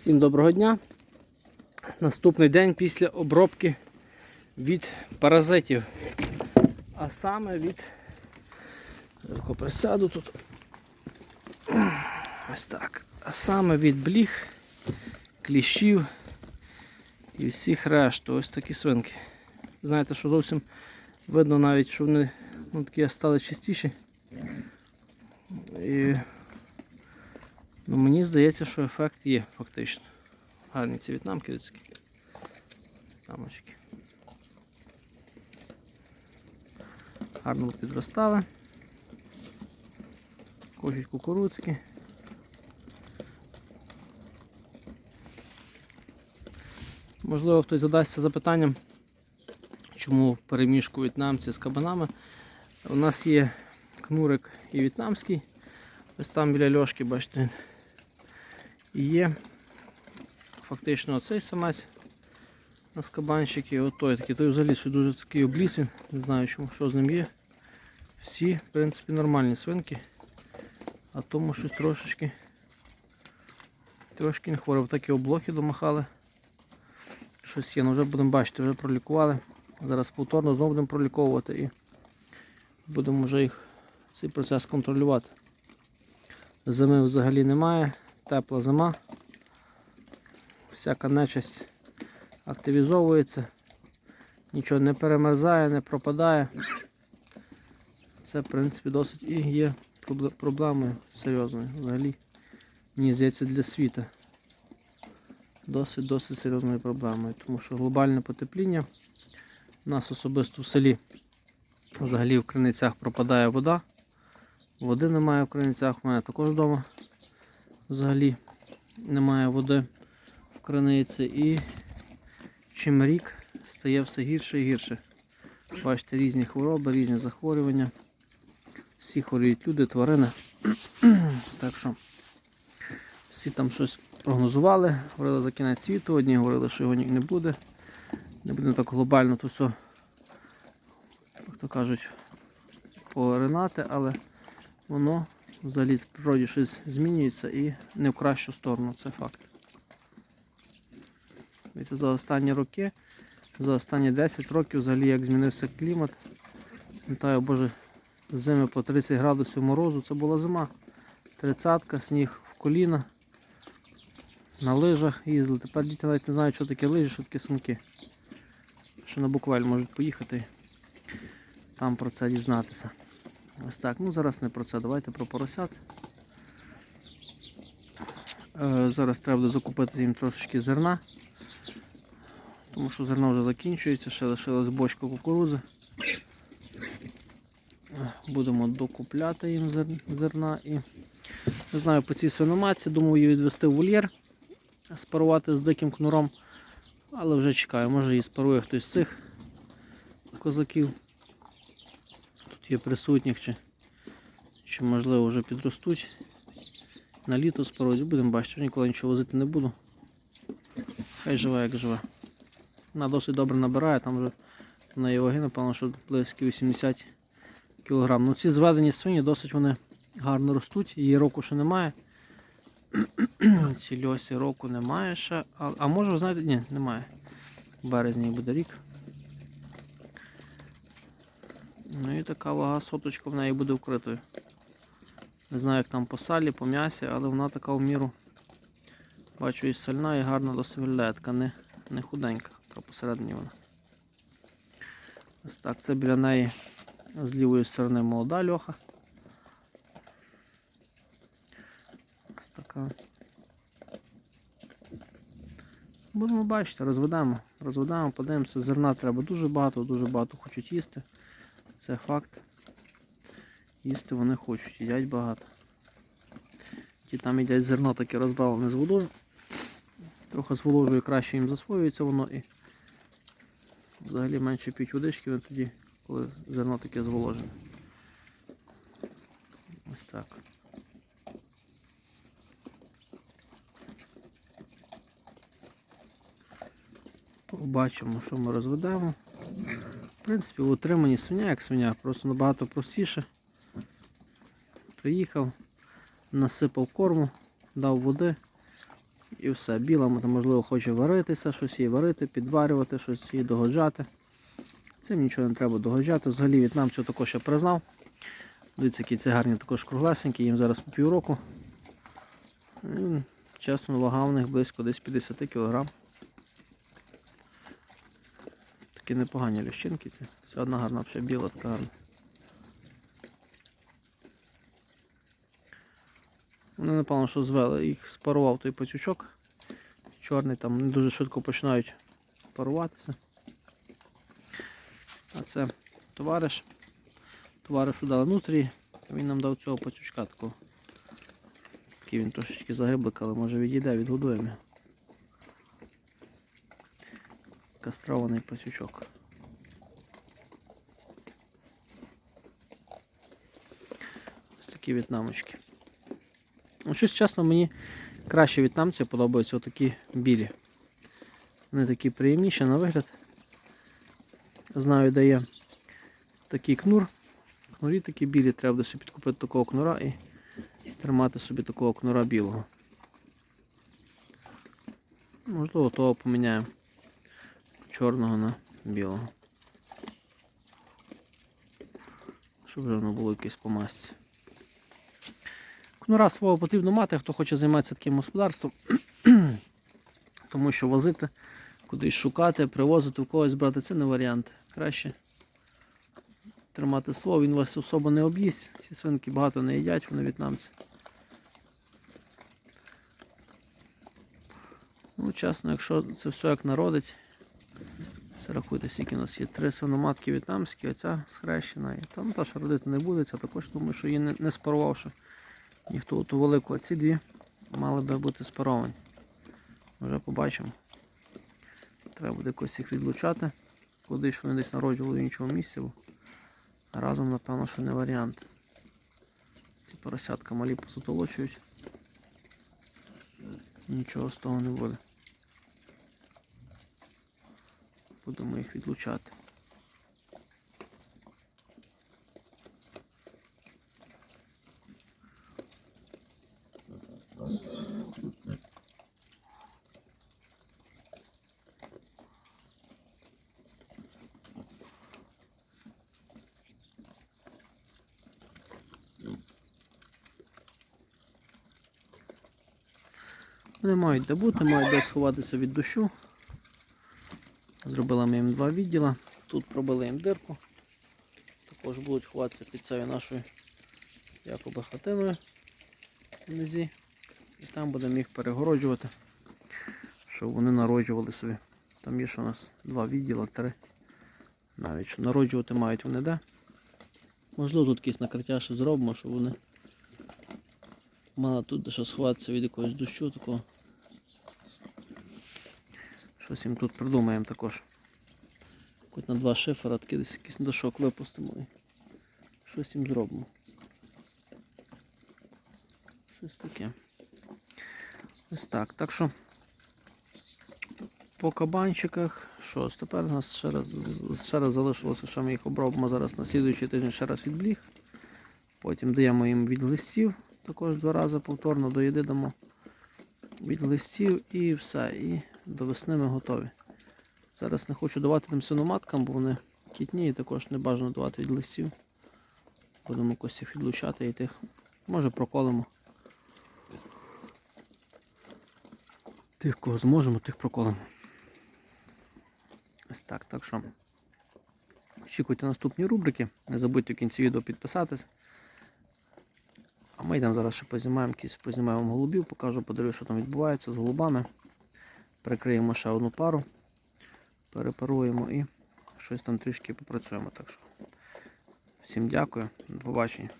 Всім доброго дня. Наступний день після обробки від паразитів. А саме від Тако присяду тут. Ось так. А саме від бліх, кліщів і всіх решту. Ось такі свинки. Знаєте, що зовсім видно навіть, що вони ну, такі стали чистіші. І Ну, мені здається, що ефект є фактично. Гарні ці в'єтнамки людські. Тамочки. Гарно підростали. Кожуть кукурудзки. Можливо, хтось задасться запитанням, чому перемішку в'єтнамці з кабанами. У нас є кнурик і в'єтнамський. Ось там біля льошки, бачите, і є фактично оцей самець на скабанчики, і от той такий. Той взагалі що дуже такий обліз він, не знаю чому, що з ним є. Всі, в принципі, нормальні свинки, а тому щось трошечки трошки не хворив. Такі облоки домахали. Щось є, ну вже будемо бачити, вже пролікували. Зараз повторно знову будемо проліковувати і будемо вже їх цей процес контролювати. Зими взагалі немає, тепла зима. Всяка нечисть активізовується, нічого не перемерзає, не пропадає. Це в принципі досить і є проблемою серйозною. Взагалі, мені здається, для світу. Досить досить серйозною проблемою, тому що глобальне потепління. У нас особисто в селі взагалі в криницях пропадає вода. Води немає в криницях, у мене також вдома взагалі немає води в криниці і чим рік стає все гірше і гірше. Бачите, різні хвороби, різні захворювання. Всі хворіють люди, тварини. так що всі там щось прогнозували, говорили за кінець світу, одні говорили, що його не буде. Не буде так глобально то все, як то кажуть, поринати, але воно взагалі в природі щось змінюється і не в кращу сторону, це факт. Дивіться, за останні роки, за останні 10 років взагалі як змінився клімат. Пам'ятаю, боже, зими по 30 градусів морозу, це була зима. Тридцятка, сніг в коліна. На лижах їздили. Тепер діти навіть не знають, що таке лижі, що таке санки. Що на буквально можуть поїхати там про це дізнатися. Ось так, ну зараз не про це, давайте про поросят. Е, зараз треба закупити їм трошечки зерна, тому що зерно вже закінчується, ще лишилась бочка кукурудзи. Е, Будемо докупляти їм зерна і не знаю по цій свиноматці, думаю її відвести в вольєр, спарувати з диким кнуром, але вже чекаю, може її спарує хтось з цих козаків є присутніх, чи, чи можливо вже підростуть. На літо спорозі будемо бачити, ніколи нічого возити не буду. Хай живе, як живе. Вона досить добре набирає, там вже на її ваги, напевно, що близько 80 кг. Ну ці зведені свині досить вони гарно ростуть, її року ще немає. Ці льосі року немає ще. А, а може ви знаєте, ні, немає. Березні буде рік. Ну і така вага соточка в неї буде вкритою. Не знаю, як там по салі, по м'ясі, але вона така в міру. Бачу і сальна, і гарно досить виглядає, не, не худенька, така посередині вона. Ось так, це біля неї з лівої сторони молода льоха. Ось така. Будемо бачити, розведемо. Розведемо, подивимося, зерна треба дуже багато, дуже багато хочуть їсти. Це факт. Їсти вони хочуть, їдять багато. Ті там їдять зерно таке розбавлене з водою. Трохи з воложою краще їм засвоюється воно і взагалі менше п'ють водички вони тоді, коли зерно таке зволожене. Ось так. Побачимо, що ми розведемо. Принципі, в утриманні свиня як свиня, просто набагато простіше. Приїхав, насипав корму, дав води і все. Біла, можливо, хоче варитися, щось їй варити, підварювати, щось їй догоджати. Цим нічого не треба догоджати. Взагалі в'єтнамцю також я признав. Дивіться, які це гарні також круглесенькі, їм зараз по півроку. Чесно, вага у них близько десь 50 кг. Такі непогані ліщинки ці. Це одна гарна взагалі біла, така гарна. Вони, напевно, що звели. Їх спарував той пацючок. Чорний там вони дуже швидко починають паруватися. А це товариш. Товаришу дали нутрі, він нам дав цього пацючка такого. Такий він трошечки загиблик, але може відійде, відгодуємо. його. Кастрований пацючок. Ось такі в'єтнамочки. Ну, щось чесно, мені краще в'єтнамці подобаються отакі білі. Вони такі приємніші на вигляд. Знаю, де є такий кнур. Кнурі такі білі, треба собі підкупити такого кнура і тримати собі такого кнура білого. Можливо, того поміняємо чорного на білого. Щоб вже воно було якесь по масці. Кнура свого потрібно мати, хто хоче займатися таким господарством, тому що возити, кудись шукати, привозити в когось брати це не варіант. Краще тримати слово, він вас особо не об'їсть. Ці свинки багато не їдять, вони в'єтнамці. Ну, чесно, якщо це все як народить, рахуйте, скільки у нас є три свиноматки в'єтнамські, оця схрещена. І там та, що родити не буде, це також думаю, що її не, не спарувавши ніхто ту велику, а ці дві мали би бути спаровані. Вже побачимо. Треба буде якось їх відлучати. Кудись вони десь народжували в іншому місці. Разом, напевно, що не варіант. Ці поросятка малі посутолочують. Нічого з того не буде. Будемо їх відлучати. Вони мають де бути, мають де сховатися від дощу. Зробили ми їм два відділа. Тут пробили їм дирку. Також будуть ховатися під цією нашою якоби хатиною внизі. І там будемо їх перегороджувати, щоб вони народжували собі. Там є ще у нас два відділа, три. Навіть що народжувати мають вони де. Можливо, тут якісь накриття ще зробимо, щоб вони мали тут де ще сховатися від якогось дощу такого. Щось їм тут придумаємо також. Хоч на два шифера, десь якийсь дошок випустимо і щось їм зробимо. Щось таке. Ось так. Так що по кабанчиках, що ж, тепер у нас ще раз, ще раз залишилося, що ми їх обробимо зараз на слідуючий тиждень ще раз відбліг. Потім даємо їм від листів, також два рази повторно до їди дамо від листів і все. І до весни ми готові. Зараз не хочу давати тим синоматкам, бо вони кітні і також не бажано давати від листів. Будемо їх відлучати і тих. Може проколимо. Тих, кого зможемо, тих проколимо. Ось так. Так що очікуйте наступні рубрики. Не забудьте в кінці відео підписатись. А ми йдемо зараз ще познімаємо якісь познімаємо голубів, покажу, подивлюсь, що там відбувається з голубами. Прикриємо ще одну пару, перепаруємо і щось там трішки попрацюємо. Так що всім дякую, до побачення.